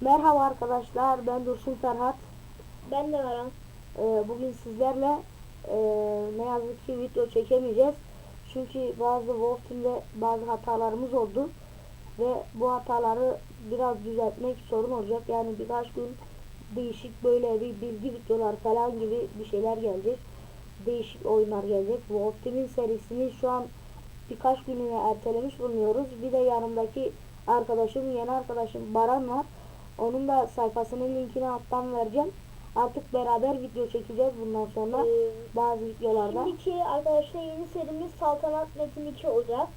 Merhaba arkadaşlar, ben Dursun Ferhat. Ben de varım. Ee, bugün sizlerle e, ne yazık ki video çekemeyeceğiz. Çünkü bazı Wolf Team'de bazı hatalarımız oldu. Ve bu hataları biraz düzeltmek sorun olacak. Yani birkaç gün değişik böyle bir bilgi videolar falan gibi bir şeyler gelecek. Değişik oyunlar gelecek. Wolf Team'in serisini şu an birkaç gününe ertelemiş bulunuyoruz. Bir de yanımdaki arkadaşım, yeni arkadaşım Baran var. Onun da sayfasının linkini alttan vereceğim. Artık beraber video çekeceğiz bundan sonra Ee, bazı videolarda. Şimdiki arkadaşlar yeni serimiz Saltanat Metin 2 olacak.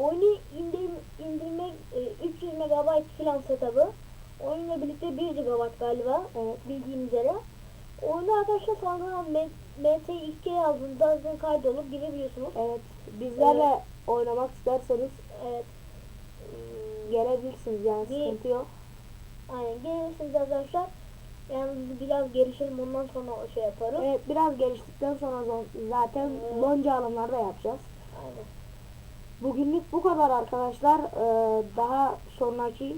Oyunu indir, indirmek e, 300 MB falan setup'ı. Oyunla birlikte 1 GB galiba Evet. bildiğim üzere. Oyunda arkadaşlar Saltanat MT2 yazdığında zaten kaydolup girebiliyorsunuz. Evet. Bizlerle oynamak isterseniz Evet. gelebilirsiniz yani sıkıntı yok. Aynen gelirsiniz arkadaşlar. Yani biz biraz gelişelim ondan sonra o şey yaparız. Evet biraz geliştikten sonra zaten Evet. lonca alımları da yapacağız. Aynen. Bugünlük bu kadar arkadaşlar. Ee, daha sonraki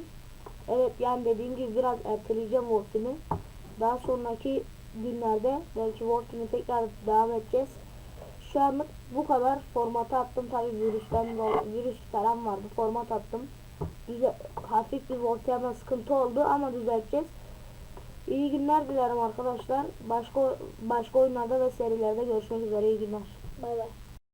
evet yani dediğim gibi biraz erteleyeceğim Wolf'imi. Daha sonraki günlerde belki Wolf'imi tekrar devam edeceğiz. Şu anlık bu kadar. Formatı attım tabi virüsten virüs falan vardı. Format attım. Hafif bir voltayama sıkıntı oldu ama düzelteceğiz. İyi günler dilerim arkadaşlar. Başka başka oyunlarda ve serilerde görüşmek üzere. İyi günler. Bay bay.